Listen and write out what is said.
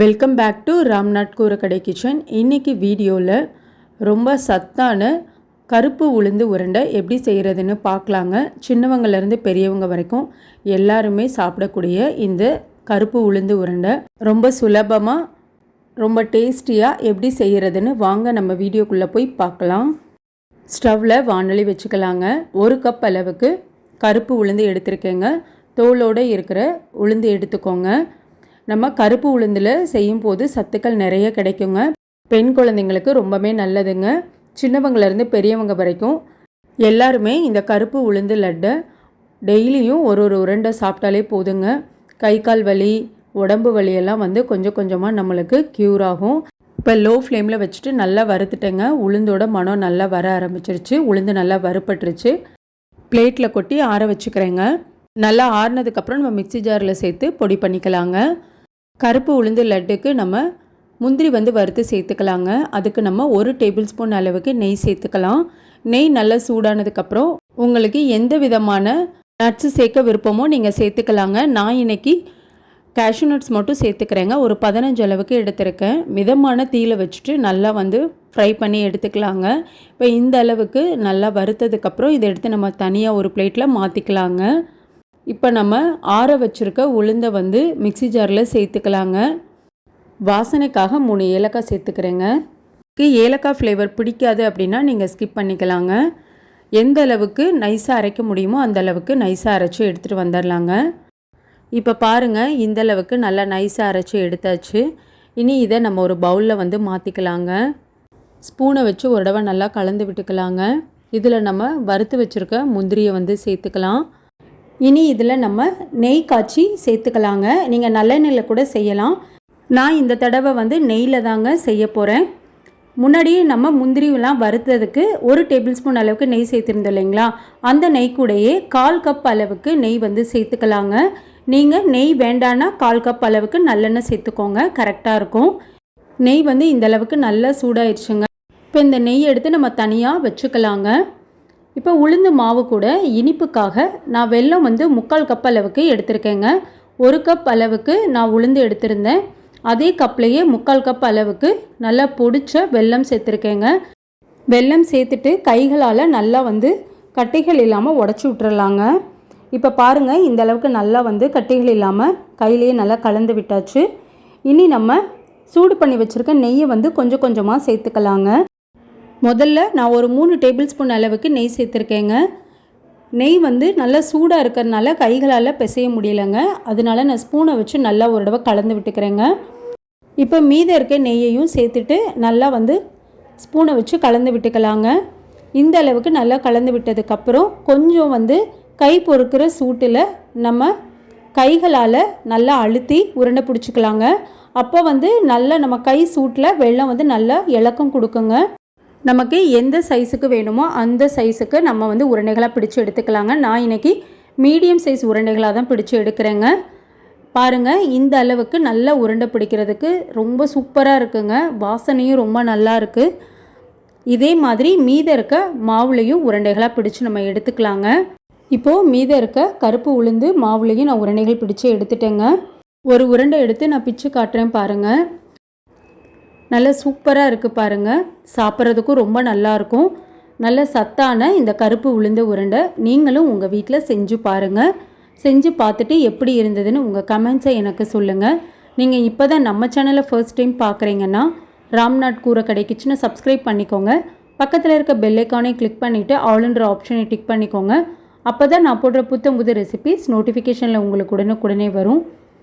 Welcome back to Ramnath கூரக்கடை kitchen இன்றைக்கி வீடியோவில் ரொம்ப சத்தான கருப்பு உளுந்து உருண்டை எப்படி செய்கிறதுன்னு பார்க்கலாங்க. சின்னவங்கலேருந்து பெரியவங்க வரைக்கும் எல்லாருமே சாப்பிடக்கூடிய இந்த கருப்பு உளுந்து உருண்டை. ரொம்ப சுலபமாக ரொம்ப டேஸ்டியாக எப்படி செய்கிறதுன்னு வாங்க நம்ம வீடியோக்குள்ளே போய் பார்க்கலாம். ஸ்டவ்வில் வானொலி வச்சுக்கலாங்க. ஒரு கப் அளவுக்கு கருப்பு உளுந்து எடுத்திருக்கேங்க. தோலோடு இருக்கிற உளுந்து எடுத்துக்கோங்க. நம்ம கருப்பு உளுந்தில் செய்யும் போது சத்துக்கள் நிறைய கிடைக்குங்க. பெண் குழந்தைங்களுக்கு ரொம்பவே நல்லதுங்க. சின்னவங்கலேருந்து பெரியவங்க வரைக்கும் எல்லாருமே இந்த கருப்பு உளுந்து லட்டை டெய்லியும் ஒரு ஒரு உருண்டை சாப்பிட்டாலே போதுங்க. கை கால் வலி உடம்பு வலியெல்லாம் வந்து கொஞ்சம் கொஞ்சமாக நம்மளுக்கு க்யூர் ஆகும். இப்போ லோ ஃப்ளேமில் வச்சுட்டு நல்லா வறுத்துட்டேங்க. உளுந்தோட மனம் நல்லா வர ஆரம்பிச்சிருச்சு. உளுந்து நல்லா வறுப்பட்டுருச்சு பிளேட்டில் கொட்டி ஆற வச்சுக்கிறேங்க. நல்லா ஆறுனதுக்கப்புறம் நம்ம மிக்ஸி ஜாரில் சேர்த்து பொடி பண்ணிக்கலாங்க. கருப்பு உளுந்து லட்டுக்கு நம்ம முந்திரி வந்து வறுத்து சேர்த்துக்கலாங்க. அதுக்கு நம்ம ஒரு டேபிள் ஸ்பூன் அளவுக்கு நெய் சேர்த்துக்கலாம். நெய் நல்லா சூடானதுக்கப்புறம் உங்களுக்கு எந்த விதமான நட்ஸு சேர்க்க விருப்பமோ நீங்கள் சேர்த்துக்கலாங்க. நான் இன்னைக்கு கேஷ்யூ நட்ஸ் மட்டும் சேர்த்துக்கிறேங்க. ஒரு பதினஞ்சு அளவுக்கு எடுத்திருக்கேன். மிதமான தீயில வச்சுட்டு நல்லா வந்து ஃப்ரை பண்ணி எடுத்துக்கலாங்க. இப்போ இந்த அளவுக்கு நல்லா வறுத்ததுக்கப்புறம் இதை எடுத்து நம்ம தனியாக ஒரு பிளேட்டில் மாற்றிக்கலாங்க இப்போ நம்ம ஆற வச்சுருக்க உளுந்தை வந்து மிக்ஸி ஜாரில் சேர்த்துக்கலாங்க. வாசனைக்காக மூணு ஏலக்காய் சேர்த்துக்கிறேங்க. ஏலக்காய் ஃப்ளேவர் பிடிக்காது அப்படின்னா நீங்கள் ஸ்கிப் பண்ணிக்கலாங்க. எந்த அளவுக்கு நைஸாக அரைக்க முடியுமோ அந்த அளவுக்கு நைஸாக அரைச்சி எடுத்துகிட்டு வந்துடலாங்க இப்போ பாருங்கள் இந்த அளவுக்கு நல்லா நைஸாக அரைச்சி எடுத்தாச்சு. இனி இதை நம்ம ஒரு பவுலில் வந்து மாற்றிக்கலாங்க ஸ்பூனை வச்சு ஒரு தடவை நல்லா கலந்து விட்டுக்கலாங்க. இதில் நம்ம வறுத்து வச்சுருக்க முந்திரியை வந்து சேர்த்துக்கலாம். இனி இதில் நம்ம நெய் காய்ச்சி சேர்த்துக்கலாங்க. நீங்கள் நல்லெண்ணெயில் கூட செய்யலாம். நான் இந்த தடவை வந்து நெய்யில் தாங்க செய்ய போகிறேன் முன்னாடியே நம்ம முந்திரிலாம் வறுத்ததுக்கு ஒரு டேபிள் ஸ்பூன் அளவுக்கு நெய் சேர்த்துருந்தோம் இல்லைங்களா? அந்த நெய் கூடயே கால் கப் அளவுக்கு நெய் வந்து சேர்த்துக்கலாங்க. நீங்கள் நெய் வேண்டான்னா கால் கப் அளவுக்கு நல்லெண்ணெய் சேர்த்துக்கோங்க. கரெக்டாக இருக்கும். நெய் வந்து இந்த அளவுக்கு நல்லா சூடாயிடுச்சுங்க இப்போ இந்த நெய் எடுத்து நம்ம தனியாக வச்சுக்கலாங்க. இப்போ உளுந்து மாவு கூட இனிப்புக்காக நான் வெல்லம் வந்து முக்கால் கப் அளவுக்கு எடுத்திருக்கேங்க. ஒரு கப் அளவுக்கு நான் உளுந்து எடுத்திருந்தேன். அதே கப்லேயே முக்கால் கப் அளவுக்கு நல்லா பொடிச்ச வெல்லம் சேர்த்துருக்கேங்க. வெல்லம் சேர்த்துட்டு கைகளால் நல்லா வந்து கட்டிகள் இல்லாமல் உடச்சி விட்டுறலாங்க. இப்போ பாருங்கள் இந்த அளவுக்கு நல்லா வந்து கட்டிகள் இல்லாமல் கையிலேயே நல்லா கலந்து விட்டாச்சு. இனி நம்ம சூடு பண்ணி வச்சுருக்க நெய்யை வந்து கொஞ்சம் கொஞ்சமாக சேர்த்துக்கலாங்க. முதல்ல நான் ஒரு மூணு டேபிள் ஸ்பூன் அளவுக்கு நெய் சேர்த்துருக்கேங்க. நெய் வந்து நல்லா சூடாக இருக்கிறதுனால கைகளால் பிசைய முடியலைங்க. அதனால நான் ஸ்பூனை வச்சு நல்லா ஒரு தடவை கலந்து விட்டுக்கிறேங்க. இப்போ மீதம் இருக்க நெய்யையும் சேர்த்துட்டு நல்லா வந்து ஸ்பூனை வச்சு கலந்து விட்டுக்கலாங்க. இந்த அளவுக்கு நல்லா கலந்து விட்டதுக்கப்புறம் கொஞ்சம் வந்து கை பொறுக்கிற சூட்டில் நம்ம கைகளால் நல்லா அழுத்தி உருண்டை பிடிச்சிக்கலாங்க. அப்போ வந்து நல்லா நம்ம கை சூட்டில் வெள்ளம் வந்து நல்லா இலக்கம் கொடுக்குங்க. நமக்கு எந்த சைஸுக்கு வேணுமோ அந்த சைஸுக்கு நம்ம வந்து உருண்டைகளாக பிடிச்சி எடுத்துக்கலாங்க. நான் இன்றைக்கி மீடியம் சைஸ் உருண்டைகளாக தான் பிடிச்சி எடுக்கிறேங்க. பாருங்கள் இந்த அளவுக்கு நல்லா உருண்டை பிடிக்கிறதுக்கு ரொம்ப சூப்பராக இருக்குங்க. வாசனையும் ரொம்ப நல்லா இருக்குது இதே மாதிரி மீத இருக்க மாவுலையும் உருண்டைகளாக பிடிச்சி நம்ம எடுத்துக்கலாங்க. இப்போது மீத இருக்க கருப்பு உளுந்து மாவுலையும் நான் உருண்டைகள் பிடிச்சி எடுத்துட்டேங்க. ஒரு உருண்டை எடுத்து நான் பிச்சு காட்டுறேன் பாருங்கள் நல்லா சூப்பராக இருக்குது பாருங்கள் சாப்பிட்றதுக்கும் ரொம்ப நல்லாயிருக்கும் நல்ல சத்தான இந்த கருப்பு உளுந்த உருண்டை நீங்களும் உங்கள் வீட்டில் செஞ்சு பாருங்கள் செஞ்சு பார்த்துட்டு எப்படி இருந்ததுன்னு உங்கள் கமெண்ட்ஸை எனக்கு சொல்லுங்கள் நீங்கள் இப்போ தான் நம்ம சேனலை ஃபர்ஸ்ட் டைம் பார்க்குறீங்கன்னா ராம்நாத் கூரை கடை கிச்சனை சப்ஸ்கிரைப் பண்ணிக்கோங்க. பக்கத்தில் இருக்க பெல்லைக்கானே கிளிக் பண்ணிவிட்டு ஆளுன்ற ஆப்ஷனை டிக் பண்ணிக்கோங்க. அப்போ தான் நான் போடுற புத்தம் புது ரெசிபிஸ் நோட்டிஃபிகேஷனில் உங்களுக்கு உடனுக்குடனே வரும்.